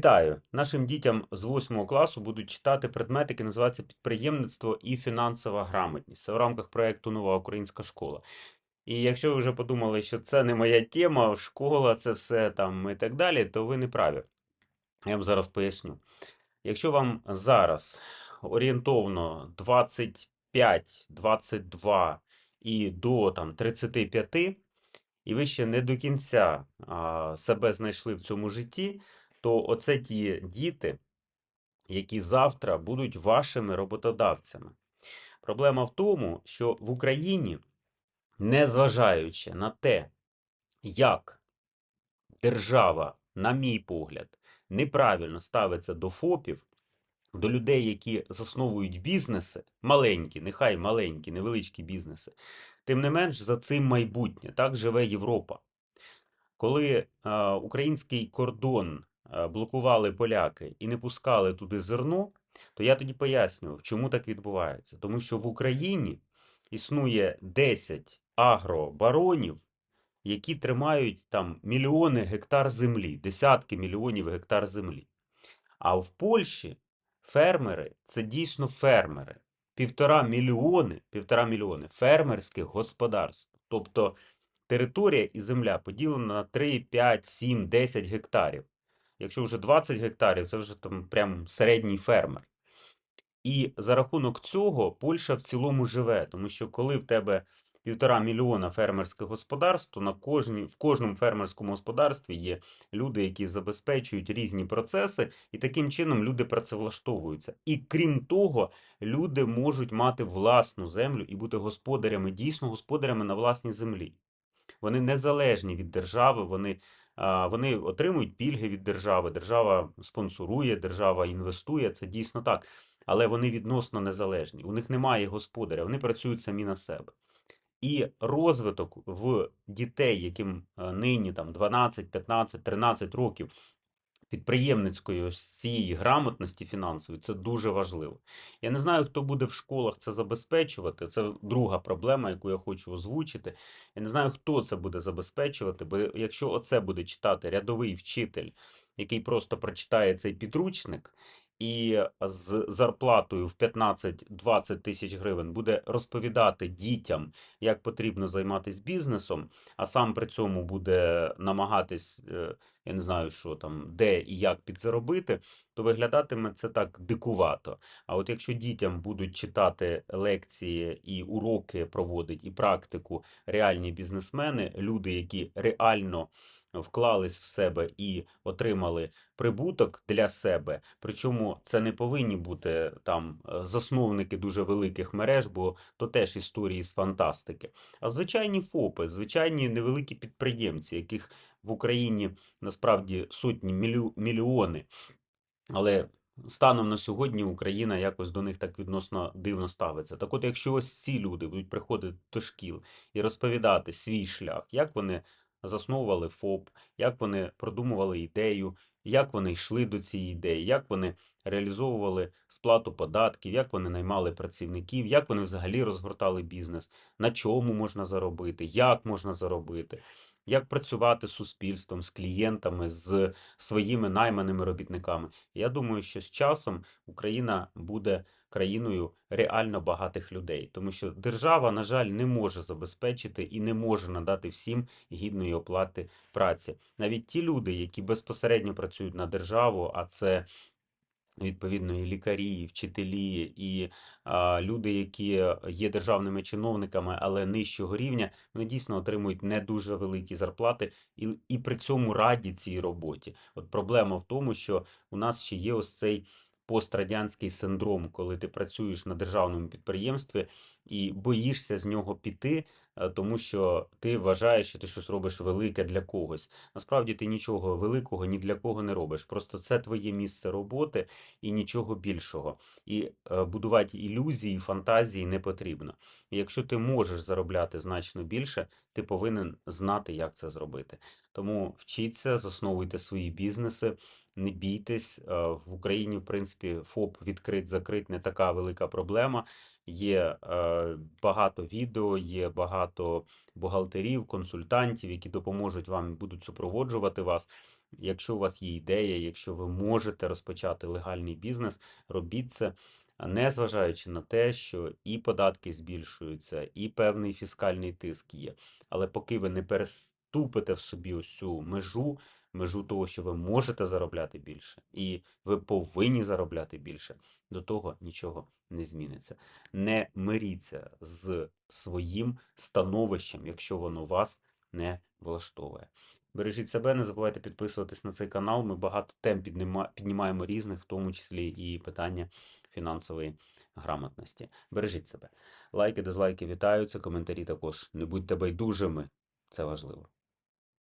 Вітаю! Нашим дітям з 8 класу будуть читати предмет, який називається підприємництво і фінансова грамотність. В рамках проєкту Нова українська школа. І якщо ви вже подумали, що це не моя тема, школа, це все там і так далі, то ви не праві. Я вам зараз поясню. Якщо вам зараз орієнтовно 25, 22 і до там 35, і ви ще не до кінця а, себе знайшли в цьому житті, то оце ті діти, які завтра будуть вашими роботодавцями. Проблема в тому, що в Україні, незважаючи на те, як держава, на мій погляд, неправильно ставиться до ФОПів, до людей, які засновують бізнеси, маленькі, нехай маленькі, невеличкі бізнеси, тим не менш за цим майбутнє. Так живе Європа. Коли е, український кордон блокували поляки і не пускали туди зерно, то я тоді пояснював, чому так відбувається. Тому що в Україні існує 10 агробаронів, які тримають там мільйони гектар землі, десятки мільйонів гектар землі. А в Польщі фермери це дійсно фермери. Півтора мільйони, півтора мільйони фермерських господарств. Тобто територія і земля поділена на 3, 5, 7, 10 гектарів. Якщо вже 20 гектарів, це вже там прям середній фермер. І за рахунок цього Польща в цілому живе, тому що коли в тебе півтора мільйона фермерських господарств, то на кожній, в кожному фермерському господарстві є люди, які забезпечують різні процеси, і таким чином люди працевлаштовуються. І крім того, люди можуть мати власну землю і бути господарями, дійсно господарями на власній землі. Вони незалежні від держави, вони, вони отримують пільги від держави. Держава спонсорує, держава інвестує. Це дійсно так. Але вони відносно незалежні. У них немає господаря, вони працюють самі на себе. І розвиток в дітей, яким е, нині там 12, 15, 13 років підприємницької ось цієї грамотності фінансової, це дуже важливо. Я не знаю, хто буде в школах це забезпечувати. Це друга проблема, яку я хочу озвучити. Я не знаю, хто це буде забезпечувати, бо якщо оце буде читати рядовий вчитель, який просто прочитає цей підручник. І з зарплатою в 15-20 тисяч гривень буде розповідати дітям, як потрібно займатися бізнесом, а сам при цьому буде намагатись, е, я не знаю, що там, де і як підзаробити, то виглядатиме це так дикувато. А от якщо дітям будуть читати лекції і уроки проводить, і практику реальні бізнесмени, люди, які реально вклались в себе і отримали прибуток для себе. Причому це не повинні бути там е, засновники дуже великих мереж, бо то теж історії з фантастики. А звичайні ФОПи, звичайні невеликі підприємці, яких в Україні насправді сотні мільйони. Але станом на сьогодні Україна якось до них так відносно дивно ставиться. Так от, якщо ось ці люди будуть приходити до шкіл і розповідати свій шлях, як вони засновували ФОП, як вони продумували ідею, як вони йшли до цієї ідеї, як вони реалізовували сплату податків, як вони наймали працівників, як вони взагалі розгортали бізнес, на чому можна заробити, як можна заробити. Як працювати з суспільством, з клієнтами, з своїми найманими робітниками? Я думаю, що з часом Україна буде країною реально багатих людей, тому що держава, на жаль, не може забезпечити і не може надати всім гідної оплати праці. Навіть ті люди, які безпосередньо працюють на державу, а це Відповідно, і лікарі, і вчителі, і а, люди, які є державними чиновниками, але нижчого рівня, вони дійсно отримують не дуже великі зарплати і, і при цьому раді цій роботі. От проблема в тому, що у нас ще є ось цей пострадянський синдром, коли ти працюєш на державному підприємстві і боїшся з нього піти, е, тому що ти вважаєш, що ти щось робиш велике для когось. Насправді ти нічого великого ні для кого не робиш. Просто це твоє місце роботи і нічого більшого. І е, будувати ілюзії, фантазії не потрібно. І якщо ти можеш заробляти значно більше, ти повинен знати, як це зробити. Тому вчіться, засновуйте свої бізнеси. Не бійтесь, е, в Україні, в принципі, ФОП відкрит, закрит не така велика проблема. Є е, багато відео, є багато бухгалтерів, консультантів, які допоможуть вам, будуть супроводжувати вас. Якщо у вас є ідея, якщо ви можете розпочати легальний бізнес, робіть це, не зважаючи на те, що і податки збільшуються, і певний фіскальний тиск є. Але поки ви не переступите в собі ось цю межу, межу того, що ви можете заробляти більше, і ви повинні заробляти більше, до того нічого не зміниться. Не миріться з своїм становищем, якщо воно вас не влаштовує. Бережіть себе, не забувайте підписуватись на цей канал. Ми багато тем піднімаємо різних, в тому числі і питання фінансової грамотності. Бережіть себе. Лайки, дизлайки вітаються, коментарі також. Не будьте байдужими, це важливо.